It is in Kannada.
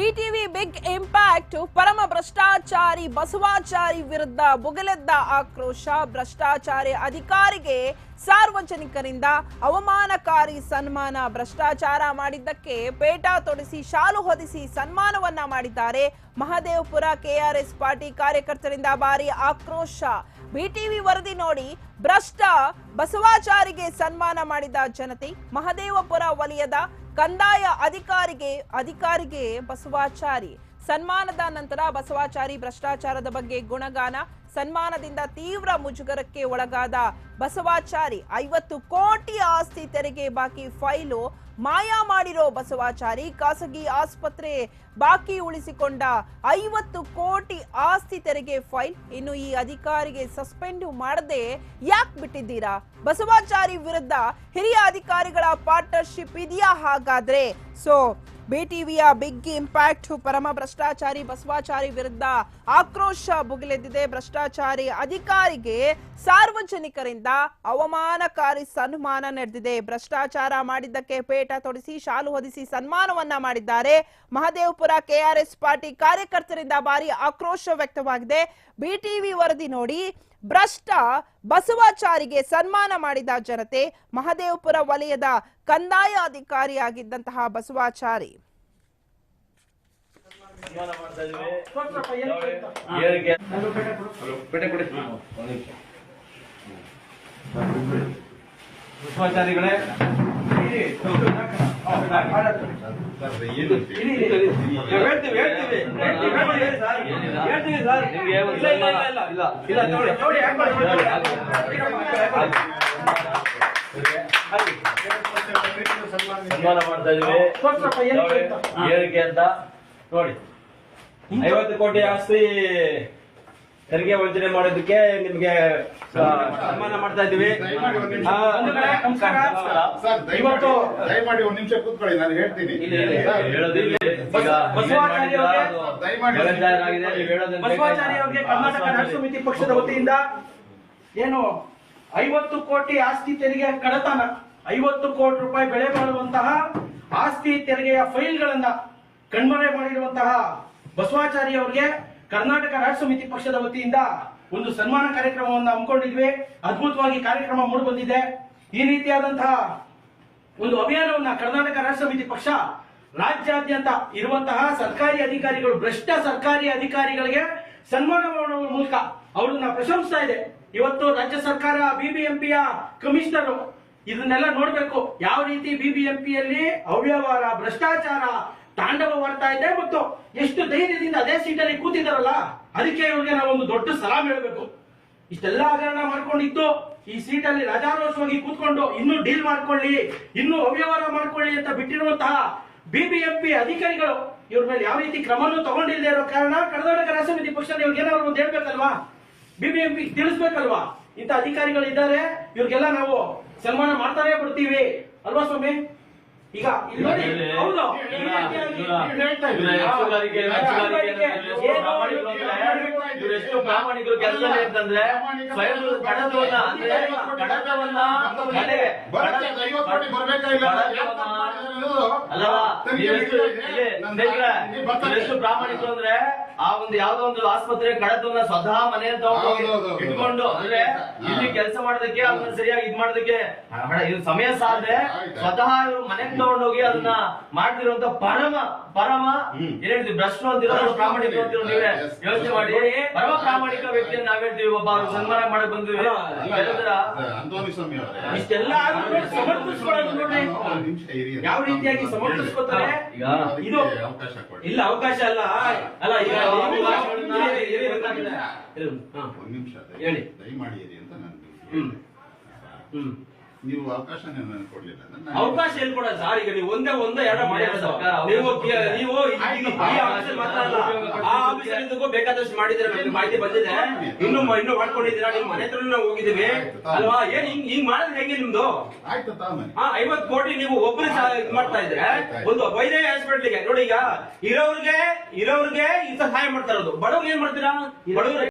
ಬಿಟಿವಿ ಬಿಗ್ ಇಂಪ್ಯಾಕ್ಟ್ ಪರಮ ಭ್ರಷ್ಟಾಚಾರಿ, ಬಸವಾಚಾರಿ ವಿರುದ್ಧ ಬುಗಲೆದ್ದ ಆಕ್ರೋಶ. ಭ್ರಷ್ಟಾಚಾರಿ ಅಧಿಕಾರಿಗೆ ಸಾರ್ವಜನಿಕರಿಂದ ಅವಮಾನಕಾರಿ ಸನ್ಮಾನ. ಭ್ರಷ್ಟಾಚಾರ ಮಾಡಿದ್ದಕ್ಕೆ ಪೇಟ ತೊಡಿಸಿ, ಶಾಲು ಹೊದಿಸಿ ಸನ್ಮಾನವನ್ನ ಮಾಡಿದ್ದಾರೆ ಮಹದೇವಪುರ ಕೆಆರ್ಎಸ್ ಪಾರ್ಟಿ ಕಾರ್ಯಕರ್ತರಿಂದ ಭಾರಿ ಆಕ್ರೋಶ. ಬಿಟಿವಿ ವರದಿ ನೋಡಿ ಭ್ರಷ್ಟ ಬಸವಾಚಾರಿಗೆ ಸನ್ಮಾನ ಮಾಡಿದ ಜನತೆ ಮಹದೇವಪುರ ವಲಯದ ಕಂದಾಯ ಅಧಿಕಾರಿಗೆ ಅಧಿಕಾರಿಗೆ ಬಸವಾಚಾರಿ. ಸನ್ಮಾನದ ನಂತರ ಬಸವಾಚಾರಿ ಭ್ರಷ್ಟಾಚಾರದ ಬಗ್ಗೆ ಗುಣಗಾನ, ಸನ್ಮಾನದಿಂದ ತೀವ್ರ ಮುಜುಗರಕ್ಕೆ ಒಳಗಾದ ಬಸವಾಚಾರಿ ಐವತ್ತು ಕೋಟಿ ಆಸ್ತಿ ತೆರಿಗೆ ಬಾಕಿ ಫೈಲು ಮಾಯ ಮಾಡಿರೋ ಬಸವಾಚಾರಿ ಖಾಸಗಿ ಆಸ್ಪತ್ರೆ ಬಾಕಿ ಉಳಿಸಿಕೊಂಡ ಐವತ್ತು ಕೋಟಿ ಆಸ್ತಿ ತೆರಿಗೆ ಫೈಲ್. ಇನ್ನು ಈ ಅಧಿಕಾರಿಗೆ ಸಸ್ಪೆಂಡ್ ಮಾಡದೆ ಯಾಕೆ ಬಿಟ್ಟಿದ್ದೀರಾ? ಬಸವಾಚಾರಿ ವಿರುದ್ಧ ಹಿರಿಯ ಅಧಿಕಾರಿಗಳ ಪಾರ್ಟ್ನರ್ಶಿಪ್ ಇದೆಯಾ ಹಾಗಾದ್ರೆ? ಸೊ ಬಿಟಿವಿಯ ಬಿಗ್ ಇಂಪ್ಯಾಕ್ಟ್, ಪರಮ ಭ್ರಷ್ಟಾಚಾರಿ ಬಸವಾಚಾರಿ ವಿರುದ್ಧ ಆಕ್ರೋಶ ಭುಗಿಲೆದ್ದಿದೆ. ಭ್ರಷ್ಟಾಚಾರಿ ಅಧಿಕಾರಿಗೆ ಸಾರ್ವಜನಿಕರಿಂದ ಅವಮಾನಕಾರಿ ಸನ್ಮಾನ ನಡೆದಿದೆ. ಭ್ರಷ್ಟಾಚಾರ ಮಾಡಿದ್ದಕ್ಕೆ ಪೇಟ ತೊಡಿಸಿ, ಶಾಲು ಹೊದಿಸಿ ಸನ್ಮಾನವನ್ನ ಮಾಡಿದ್ದಾರೆ. ಮಹದೇವಪುರ ಕೆಆರ್ಎಸ್ ಪಾರ್ಟಿ ಕಾರ್ಯಕರ್ತರಿಂದ ಭಾರಿ ಆಕ್ರೋಶ ವ್ಯಕ್ತವಾಗಿದೆ. ಬಿಟಿವಿ ವರದಿ ನೋಡಿ ಭ್ರಷ್ಟ ಬಸವಾಚಾರಿಗೆ ಸನ್ಮಾನ ಮಾಡಿದ ಜನತೆ ಮಹದೇವಪುರ ವಲಯದ ಕಂದಾಯ ಅಧಿಕಾರಿಯಾಗಿದ್ದಂತಹ ಬಸವಾಚಾರಿ. ತೀರ್ಮಾನ ಸನ್ಮಾನ ಮಾಡ್ತಾ ಇದೀವಿ ಏನಕ್ಕೆ ಅಂತ. ನೋಡಿ. ಐವತ್ತು ಕೋಟಿ ಆಸ್ತಿ ತೆರಿಗೆ ವಂಚನೆ ಮಾಡೋದಕ್ಕೆ ನಿಮ್ಗೆ ಸನ್ಮಾನ ಮಾಡ್ತಾ ಇದೀವಿ ಒಂದ್ ನಿಮಿಷ. ಇವತ್ತು ದಯಮಾಡಿ ಒಂದ್ ಕೂತ್ಕೊಳ್ಳಿ ನಾನು ಹೇಳ್ತೀನಿ. ಅವ್ರಿಗೆ ಕರ್ನಾಟಕ ಸಮಿತಿ ಪಕ್ಷದ ವತಿಯಿಂದ ಏನು ಐವತ್ತು ಕೋಟಿ ಆಸ್ತಿ ತೆರಿಗೆ ಕಡತನ ಐವತ್ತು ಕೋಟಿ ರೂಪಾಯಿ ಬೆಲೆ ಮಾಡುವಂತಹ ಆಸ್ತಿ ತೆರಿಗೆಯ ಫೈಲ್ಗಳನ್ನ ಕಣ್ಮರೆ ಮಾಡಿರುವಂತಹ ಬಸವಾಚಾರ್ಯ ಅವರಿಗೆ ಕರ್ನಾಟಕ ರಾಜ್ಯ ಸಮಿತಿ ಪಕ್ಷದ ವತಿಯಿಂದ ಒಂದು ಸನ್ಮಾನ ಕಾರ್ಯಕ್ರಮವನ್ನು ಹಮ್ಮಿಕೊಂಡಿದ್ವಿ. ಅದ್ಭುತವಾಗಿ ಕಾರ್ಯಕ್ರಮ ಮೂಡಿ ಬಂದಿದೆ. ಈ ರೀತಿಯಾದಂತಹ ಒಂದು ಅಭಿಯಾನವನ್ನ ಕರ್ನಾಟಕ ರಾಜ್ಯ ಸಮಿತಿ ಪಕ್ಷ ರಾಜ್ಯಾದ್ಯಂತ ಇರುವಂತಹ ಸರ್ಕಾರಿ ಅಧಿಕಾರಿಗಳು, ಭ್ರಷ್ಟ ಸರ್ಕಾರಿ ಅಧಿಕಾರಿಗಳಿಗೆ ಸನ್ಮಾನ ಮಾಡುವ ಮೂಲಕ ಅವರನ್ನ ಪ್ರಶಂಸಿಸ್ತಾ ಇದೆ. ಇವತ್ತು ರಾಜ್ಯ ಸರ್ಕಾರ ಬಿಬಿಎಂಪಿಯ ಕಮಿಷನರ್ ಇದನ್ನೆಲ್ಲ ನೋಡ್ಬೇಕು. ಯಾವ ರೀತಿ ಬಿಬಿಎಂಪಿಯಲ್ಲಿ ಅವ್ಯವಹಾರ, ಭ್ರಷ್ಟಾಚಾರ ತಾಂಡವವಾಡ್ತಾ ಇದೆ ಮತ್ತು ಎಷ್ಟು ಧೈರ್ಯದಿಂದ ಅದೇ ಸೀಟಲ್ಲಿ ಕೂತಿದ್ದಾರಲ್ಲ, ಅದಕ್ಕೆ ಇವ್ರಿಗೆ ಒಂದು ದೊಡ್ಡ ಸಲಾಮ್ ಹೇಳಬೇಕು. ಇಷ್ಟೆಲ್ಲ ಹಗರಣ ಮಾಡ್ಕೊಂಡಿತ್ತು ಈ ಸೀಟಲ್ಲಿ ರಾಜಾರೋಷವಾಗಿ ಕೂತ್ಕೊಂಡು ಇನ್ನೂ ಡೀಲ್ ಮಾಡ್ಕೊಳ್ಳಿ, ಇನ್ನೂ ಅವ್ಯವಹಾರ ಮಾಡ್ಕೊಳ್ಳಿ ಅಂತ ಬಿಟ್ಟಿರುವಂತಹ ಬಿಬಿಎಂಪಿ ಅಧಿಕಾರಿಗಳು ಇವ್ರ ಮೇಲೆ ಯಾವ ರೀತಿ ಕ್ರಮನೂ ತಗೊಂಡಿಲ್ಲದೆ ಇರೋ ಕಾರಣ ಕರ್ನಾಟಕ ರಾಷ್ಟ್ರ ಸಮಿತಿ ಪಕ್ಷ ಇವ್ರಿಗೆ ಏನಾದ್ರು ಒಂದು ಹೇಳ್ಬೇಕಲ್ವಾ? ಬಿಬಿಎಂಪಿ ತಿಳಿಸ್ಬೇಕಲ್ವಾ? ಇಂಥ ಅಧಿಕಾರಿಗಳು ಇದ್ದಾರೆ, ಇವ್ರಿಗೆಲ್ಲ ನಾವು ಸನ್ಮಾನ ಮಾಡ್ತಾನೆ ಬಿಡ್ತೀವಿ. ಅಲ್ವಾ ಸ್ವಾಮಿ? ಈಗ ಇಲ್ಲಿ ನೋಡಿ ಹೌದು ಹೇಳ್ತಾ ಎಷ್ಟು ಪ್ರಾಮಾಣಿಕರು ಅಂದ್ರೆ, ಇವ್ರು ಎಷ್ಟು ಪ್ರಾಮಾಣಿಕರು ಕೆಲಸ ಅಂತಂದ್ರೆ ಸ್ವಯಂ ಕಡತವನ್ನ ಅಂದ್ರೆ ಕಡತವನ್ನ ನೀವೆಷ್ಟು ಇಲ್ಲಿ? ಸ್ನೇಹಿತರೆ, ನೀವೆಷ್ಟು ಪ್ರಾಮಾಣಿಕರು ಅಂದ್ರೆ ಆ ಒಂದು ಯಾವ್ದೋ ಒಂದು ಆಸ್ಪತ್ರೆ ಕಡತವನ್ನ ಸ್ವತಃ ಮನೆ ತಗೊಂಡು ಹೌದು, ಹೌದು, ಹೌದು. ಇಟ್ಕೊಂಡು ಅಂದ್ರೆ ಇಲ್ಲಿ ಕೆಲಸ ಮಾಡೋದಕ್ಕೆ ಅದನ್ನ ಸರಿಯಾಗಿ ಇದ್ ಮಾಡೋದಕ್ಕೆ ಹಣ ಇದು ಸಮಯ ಸಾಧ್ಯ. ಸ್ವತಃ ಇವರು ಮನೆಗೆ ತಗೊಂಡೋಗಿ ಅದನ್ನ ಮಾಡ್ತಿರುವಂತ ಪರಮ ಪರಮ ಹ್ಮ್. ಏನ್ ಹೇಳ್ತೀವಿ ಭ್ರಷ್ಟ ಅಂತಿರೋ ಪ್ರಾಮಾಣಿಕ ಅಂತಿರೋ ನೀವೇ ಯೋಚನೆ ಮಾಡಿ. ಪರಮ ಪ್ರಾಮಾಣಿಕ ವ್ಯಕ್ತಿಯನ್ನು ನಾವ್ ಹೇಳ್ತೀವಿ ಒಬ್ಬ ಅವ್ರು ಸನ್ಮಾನ ಮಾಡಕ್ ಬಂದ್ವಿ. ಇಷ್ಟೆಲ್ಲ ಸಮರ್ಥಿಸ್ಕೊಳ್ಳೋದು ನೋಡ್ರಿ. ಯಾವ ರೀತಿಯಾಗಿ ಸಮರ್ಥಿಸ್ಕೊತಾರೆ? ಇದು- ಅವಕಾಶ ಇಲ್ಲ ಅವಕಾಶ ಅಲ್ಲ. ಅಲ್ಲ ಈಗ. ಒಂದ್ ನಿಮಿಷ ಹೇಳಿ. ದಯಮಾಡಿ ಅಂತ ನಾನು ಹ್ಮ್. ಹ್ಮ್. ನೀವು ಅವಕಾಶ ಕೊಡಲಿಲ್ಲ ಅಂದ್ರೆ ಅವಕಾಶ ಎಲ್ಲಿ ಕೊಡ ಸರ್? ಈಗ ನೀವು ಒಂದೇ ಒಂದೇ ಎರಡು ಮಾಡಿರೋದು ಸರ್ಕಾರ ನೀವು ನೀವು ಬೇಕಾದಷ್ಟು ಮಾಡಿದ್ರೆ ನಮ್ಗೆ ಮಾಹಿತಿ ಬಂದಿದೆ. ಇನ್ನು ಇನ್ನು ಮಾಡ್ಕೊಂಡಿದ್ದೀರಾ? ನಿಮ್ಮ ಮನೆ ಹತ್ರ ನಾವು ಹೋಗಿದ್ದೀವಿ. ಅಲ್ವಾ? ಏನ್ ಹಿಂಗ್ ಹಿಂಗ್ ಮಾಡೋದು ಹೆಂಗೆ ನಿಮ್ದು? ಆಯ್ತು ಆ ಐವತ್ ಕೋಟಿ ನೀವು ಒಬ್ರು ಇದ್ ಮಾಡ್ತಾ ಇದ್ರೆ ಒಂದು ವೈದ್ಯ ಹಾಸ್ಪಿಟ್ಲಿಗೆ. ನೋಡಿ ಈಗ ಇರೋರ್ಗೆ ಇರೋರ್ಗೆ ಇಂತ ಸಹಾಯ ಮಾಡ್ತಾ ಇರೋದು. ಬಡವ್ರಿಗೆ ಏನ್ ಮಾಡ್ತೀರಾ? ಬಡವ್ರಿಗೆ